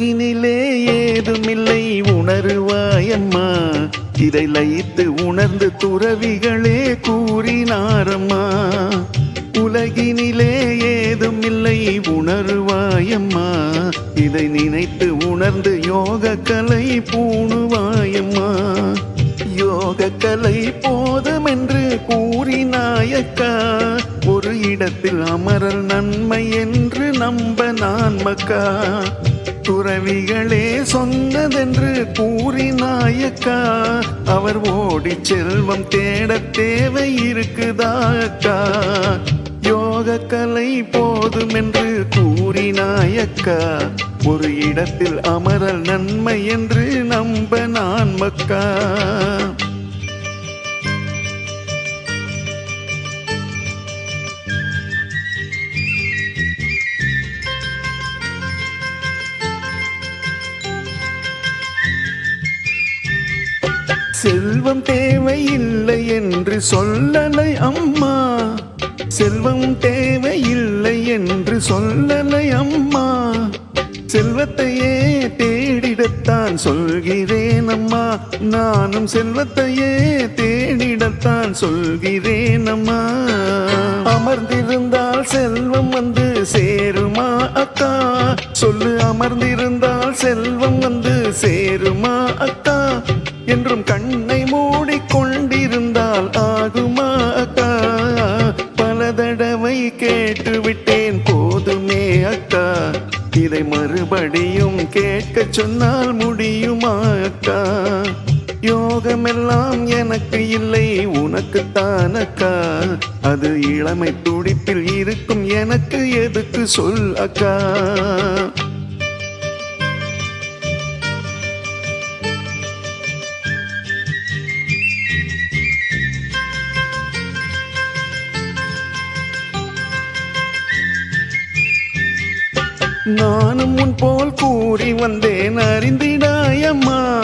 உலகினிலே ஏதுமில்லை உணருவாயம்மா இதை லயித்து உணர்ந்து துறவிகளே கூறினாரம்மா. உலகினிலே ஏதுமில்லை உணருவாயம்மா இதை நினைத்து உணர்ந்து யோக கலை பூணுவாயம்மா யோக கலை போதும் என்று கூறினாயக்கா. ஒரு இடத்தில் அமரல் நன்மை என்று நம்ப நான் மக்கா துறவிகளே சொன்னதென்று கூறினாயக்கா. அவர் ஓடி செல்வம் தேட தேவை இருக்குதா அக்கா யோக கலை போதும் என்று கூறினாயக்கா. ஒரு இடத்தில் அமரல் நன்மை என்று நம்ப நான் மக்கா. செல்வம் தேவையில்லை என்று சொல்லலை அம்மா. செல்வம் தேவையில்லை என்று சொல்லலை அம்மா. செல்வத்தையே தேடிடத்தான் சொல்கிறேன் அம்மா. நானும் செல்வத்தையே தேடிடத்தான் சொல்கிறேன் அம்மா. அமர்ந்திருந்தால் செல்வம் வந்து சேருமா அக்கா? சொல்லு அமர்ந்திருந்தால் செல்வம் வந்து சேருமா அக்கா? கேட்டு விட்டேன் போதுமே அக்கா. இதை மறுபடியும் கேட்க சொன்னால் முடியுமா அக்கா? யோகமெல்லாம் எனக்கு இல்லை உனக்குத்தான் அக்கா. அது இளமை துடிப்பில் இருக்கும் எனக்கு எதுக்கு சொல் அக்கா? நானும் உன் போல் கூறி வந்தேன் அறிந்திடாயம்மா.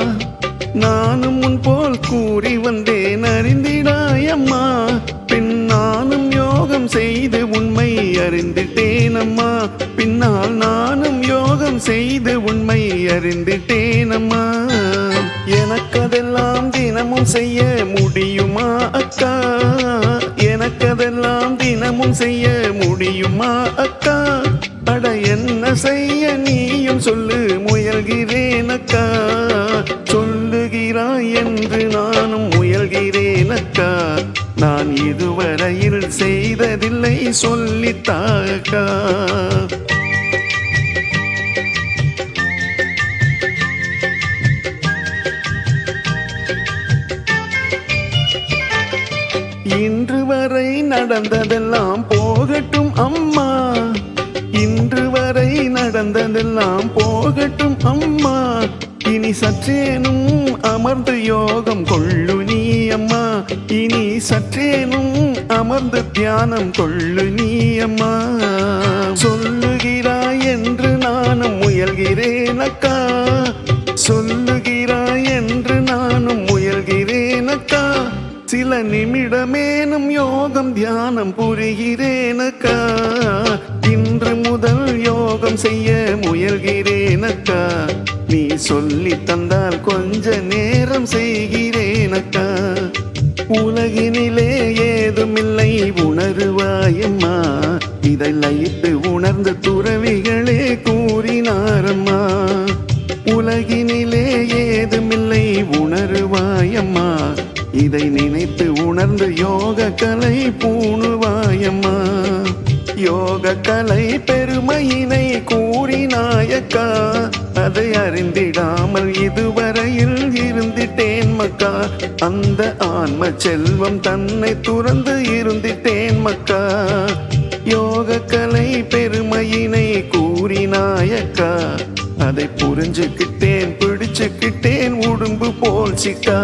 நானும் உன் போல் கூறி வந்தேன் அறிந்திடாயம்மா. பின் நானும் யோகம் செய்து உண்மை அறிந்துட்டேனம்மா. பின்னால் நானும் யோகம் செய்து உண்மை அறிந்துட்டேனம்மா. எனக்கதெல்லாம் தினமும் செய்ய முடியுமா அக்கா? எனக்கதெல்லாம் தினமும் செய்ய முடியுமா அக்கா? என்ன செய்ய நீயும் சொல்லு முயல்கிறேன் அக்கா. சொல்லுகிறாய் என்று நானும் முயல்கிறேன் அக்கா. நான் இதுவரையில் செய்ததில்லை சொல்லித்தாக்கா இன்று வரை நடந்ததெல்லாம் போகட்டும் அம்மா. நடந்ததெல்லாம் போகட்டும் அம்மா. இனி சற்றேனும் அமர்ந்து யோகம் கொள்ளு நீ அம்மா. இனி சற்றேனும் அமர்ந்து தியானம் கொள்ளு நீ அம்மா. சொல்லுகிறாய் என்று நானும் முயல்கிறேன் அக்கா. சொல்லுகிறாய் என்று நானும் முயல்கிறேன் அக்கா. சில நிமிடமேனும் யோகம் தியானம் புரிகிறேனக்கா இன்று முதல் யோகம் செய்ய முயல்கிறேனக்கா. நீ சொல்லி தந்தால் கொஞ்ச நேரம் செய்கிறேனக்கா. உலகினிலே ஏதுமில்லை உணருவாயம்மா. இதை லயித்து உணர்ந்த துறவிகளே கூறினாரம்மா. உலகினிலே ஏதுமில்லை உணருவாயம்மா. இதை நினைத்து உணர்ந்து யோக கலை பூணுவாயம்மா. யோக கலை பெருமையினை கூறினாயக்கா அதை அறிந்திடாமல் இதுவரையில் இருந்திட்டேன் மக்கா. அந்த ஆன்ம செல்வம் தன்னை துறந்து இருந்திட்டேன் மக்கா. யோக கலை பெருமையினை கூறினாயக்கா அதை புரிஞ்சுக்கிட்டேன் பிடிச்சுக்கிட்டேன் உடும்பு போல் சிக்கா.